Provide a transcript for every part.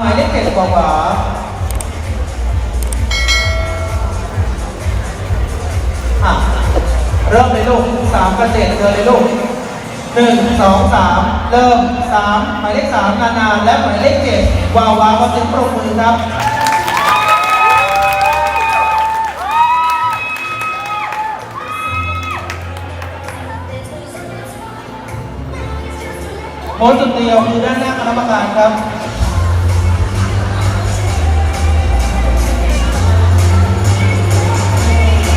หมายเลขเจ็ดกว่าขวาอะ เริ่มเลยลูกสามกับเจ็ดเดินเลยลูกหนึ่งสองสามเริ่มสามหมายเลขสามนานาและหมายเลขเจ็ดวาวาก็เป็นปรบมือครับโพสต์จุดเดียวคือด้านหน้าคณะกรรมการครับ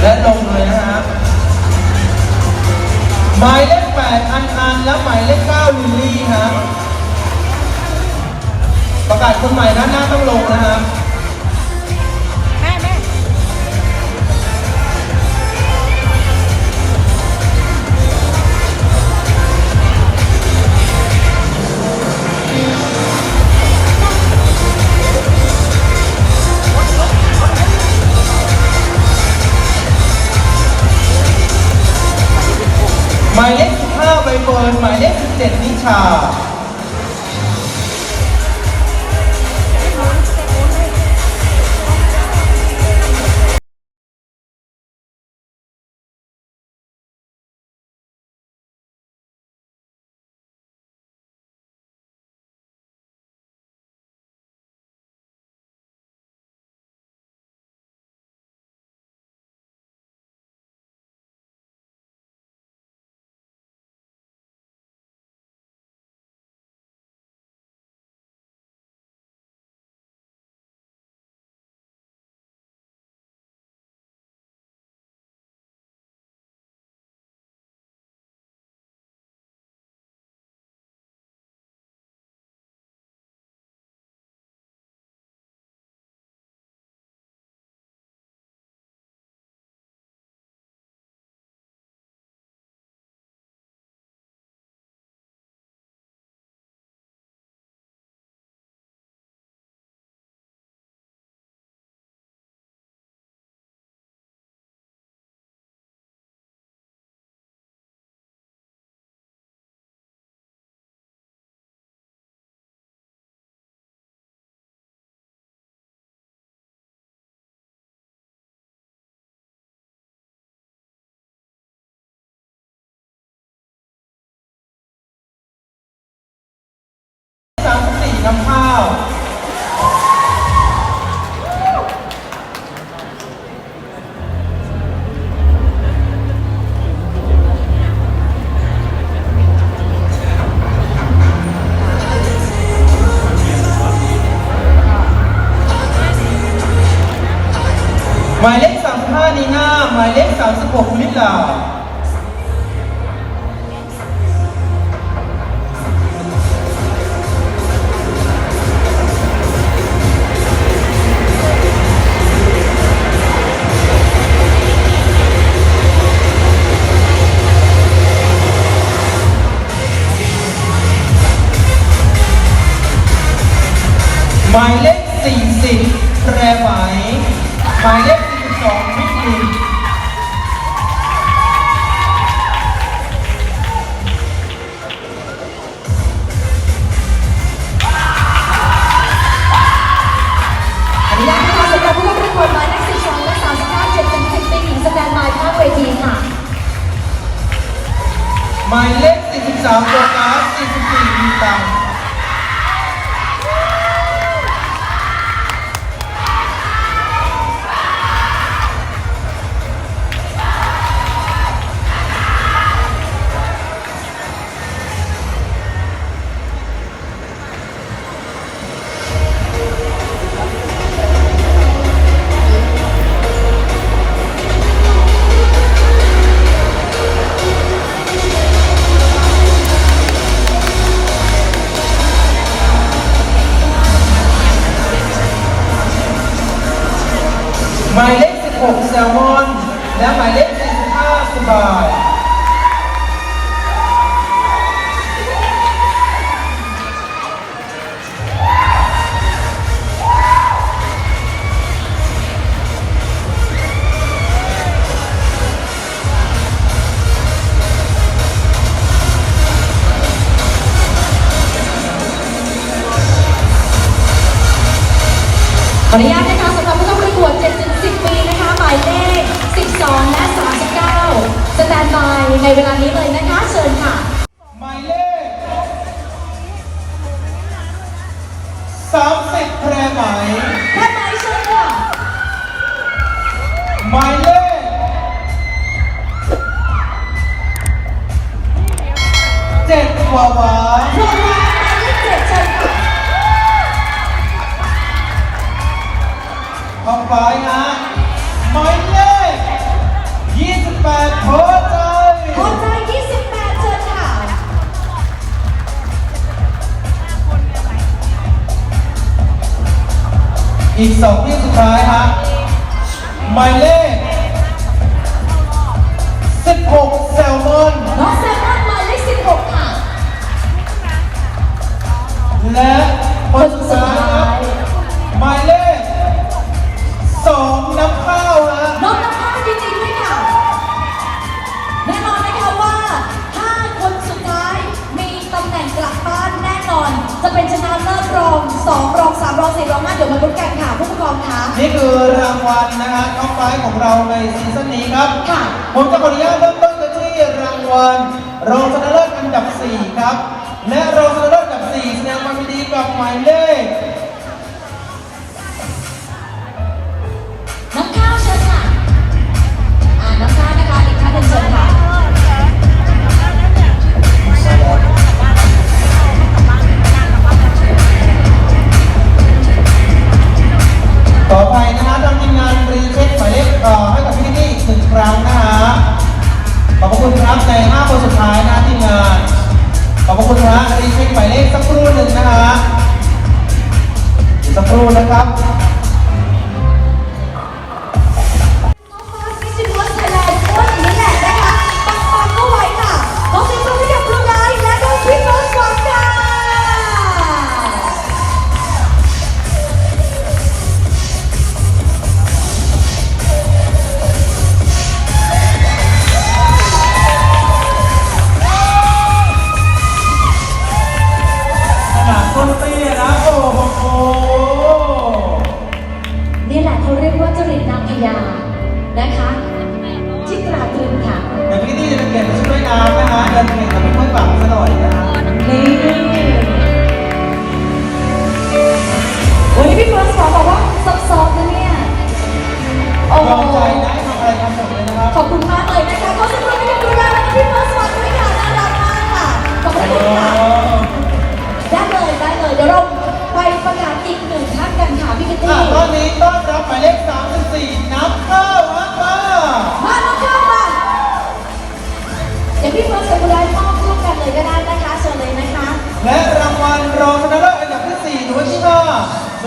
และลงเลยนะฮะหมายเลขแปดอันอันและหมายเลขเก้าลิลลี่ฮะประกาศคนใหม่ด้านหน้าต้องลงนะครับ 17นิ หมายเลข35นีน่าหมายเลข36ลิลาหมายเลข40แพรไหมหมายเลข 42มิตรลินอนุญาตนะคะสำหรับผู้เข้าประกวดหมายเลข12และ35 7ถึง10ปีหญิงสแตนบายข้างเวทีค่ะ หมายเลข43โฟกัส44มีตังค์ ขออนุญาตนะคะสำหรับผู้เข้าประกวด70 ปีนะคะหมายเลข 12 และ 39 สแตนบายในเวลานี้เลยนะคะ เชิญค่ะ หมายเลข 30แพรไหมแพรไหมเชิญค่ะ หมายเลขเจ็ดวาวา อีกสองที่สุดท้ายฮะหมายเลข 16 แซลมอน น้องแซลมอนหมายเลข16 ค่ะ และ้ายของเราในซีซั่นนี้ครับค่ะผมจะขออนุญาตเริ่มต้นกันที่รางวัลรองชนะเลิศอันดับ 4 ครับ และรองชนะเลิศอันดับ 4 แสดงความยิดีกับหมายเลข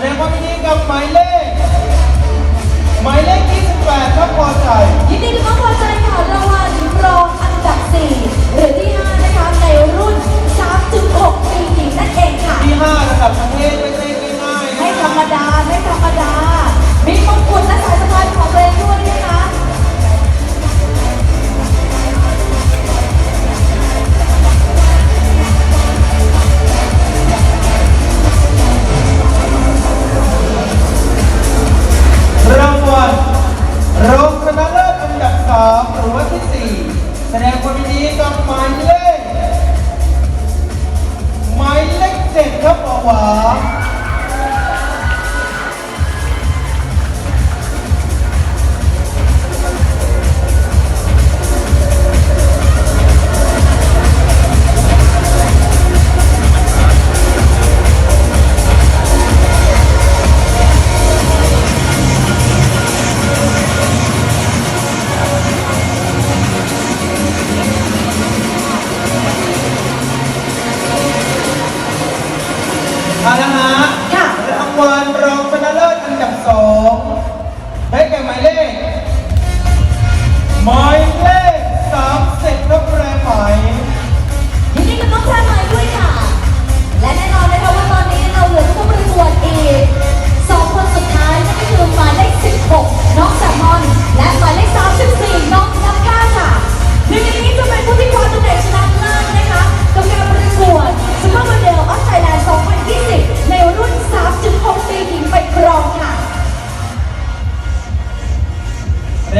ดงความยินดีกับหมายเลข หมายเลข 28ครับพอใจ ยินดีกับน้องพอใจค่ะรางวัลรองอันดับ 4 หรือที่ 5 นะคะ ในรุ่น 3.6 ปีหญิงนั่นเองค่ะ ที่ 5 ระดับประเทศไม่ใช่ง่ายๆไม่ธรรมดา ไม่ธรรมดา มีมงกุฎและสายสะพายของเรนด้วยนะคะ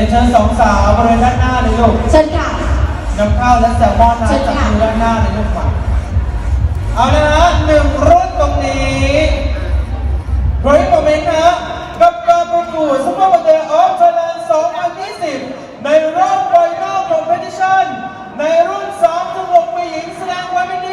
นเชิญสองสาวบริเวณด้านหน้าเลยลูกเชิญค่ะ น้ำข้าวและแซลมอนนะเชิญจับค่ะ มือด้านหน้าเลยลูกมาเอาละฮะหนึ่งรุ่นตรงนี้เฮ้ยโมเมนต์นะกับการประกวดซุปเปอร์วันเดย์ออฟไทยแลนด์2020 ในรอบไฟนอลคอมเพติชันในรุ่น3ถึง6ปีหญิงแสดงความยินดี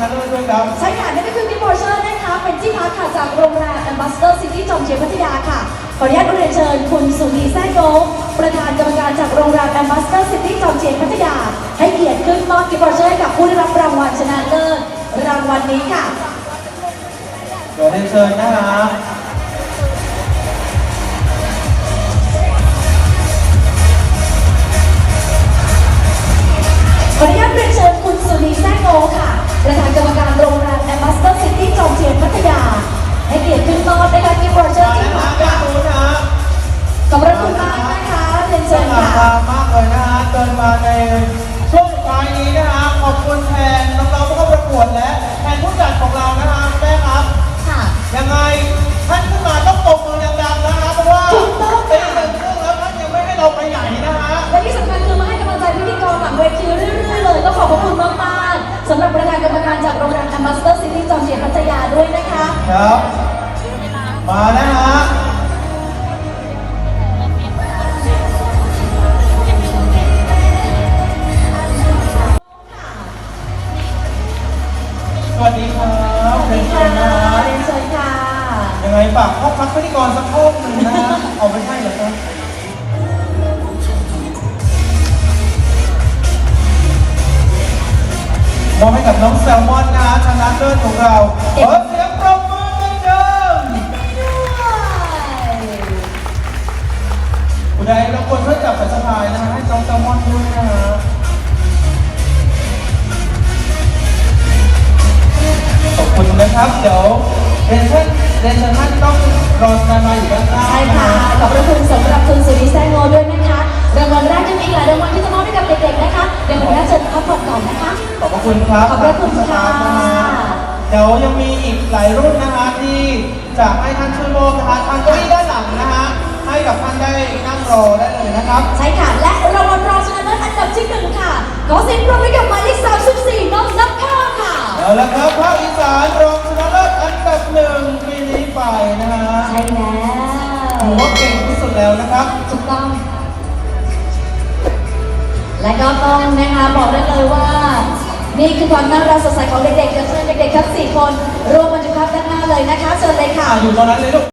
หรับผู้ได้รางวัลชนะเลิศด้วยครับ ใช่ค่ะนั่นก็คือกิฟต์วอเชอร์นะคะ เป็นที่พักค่ะจากโรงแรม Ambassador City จอมเทียนพัทยาค่ะ ขออนุญาตเรียนเชิญคุณสุนีแซ่โกประธานกรรมการจากโรงแรม Ambassador City จอมเทียนพัทยา ให้เกียรติขึ้นมอบกิฟต์วอเชอร์ให้กับผู้ได้รับรางวัลชนะเลิศรางวัลนี้ค่ะเดี๋ยวเรียนเชิญนะฮะข ให้เกียรติขึ้นมอบนะคะกิฟต์วอเชอร์มาที่แล้วพันะกด้าค่ะนนู้นนะฮะขอบพระคุณมากนะคะเรียนสเชิญง่าค่ะงามมากเลยนะฮะเดินมาในช่วงสุดท้ายนี้นะฮะขอบคุณแทนน้องๆผู้เข้าประกวดและแทนผู้จัดของเรานะฮะแม่ครับ ค่ะ ยังไงท่านขึ้นมาต้องตบมือดังๆนะคะเพราะว่าถูกต้องเป็นค่ะหนึ่งครึ่งแล้วท่านยังไม่ให้เราไปไหนนะฮะ และที่สำคัญคือมาให้กำลังใจพิธีกรหลังเวทีเรื่อยๆเลยต้องขอบพระคุณมากๆสำหรับประธานกรรมการจากโรงแรม Ambassador City จอมเทียนพัทยาด้วยนะคะ ครับ ยังไงฝากห้องพักพิธีกรสักห้องหนึ่งนะฮะเอาไม่ใช่เหรอครับมอบให้กับน้องแซลมอนนะฮะชนะเลิศของเราขอเสียงปรบมือดังๆคุณใดรบกวนช่วยจับสายสะพายนะฮะให้น้องแซลมอนด้วยนะฮะ รอสแตนบายอยู่ด้านหน้าใช่ค่ะ ขอบพระคุณสำหรับคุณสุริแซงโงด้วยนะคะ รางวัลแรกยังมีอีกหลายรางวัลที่จะมอบให้กับเด็กๆนะคะ เดี๋ยวขออนุญาตเชิญพักผ่อนก่อนนะคะ ขอบพระคุณครับขอบพระคุณค่ะนฮเดี๋ยวยังมีอีกหลายรุ่นนะฮะที่จะให้ท่านช่วยมอบนะฮะทางเก้าอี้ด้านหลังนะฮะให้กับท่านได้นั่งรอได้เลยนะครับ ใช่ค่ะ และรางวัลรองชนะเลิศอันดับที่หนึ่งค่ะ ขอเสียงปรบมือให้กับหมายเลข34น้องนับข้าวค่ะ เอาละครับภาคอีสานรองชนะเลิศอันดับหนึ่งปีนี้ ไปนะฮะใช่แล้วถือว่าเก่งที่สุดแล้วนะครับ ถูกต้อง และก็ต้องนะคะบอกได้เลยว่า นี่คือความน่ารักสดใสของเด็กๆเดี๋ยวเชิญเด็กๆทั้ง4คนรวมบรรจุภาพด้านหน้าเลยนะคะเชิญเลยค่ะอ่าอยู่ตรงนั้นเลยลูก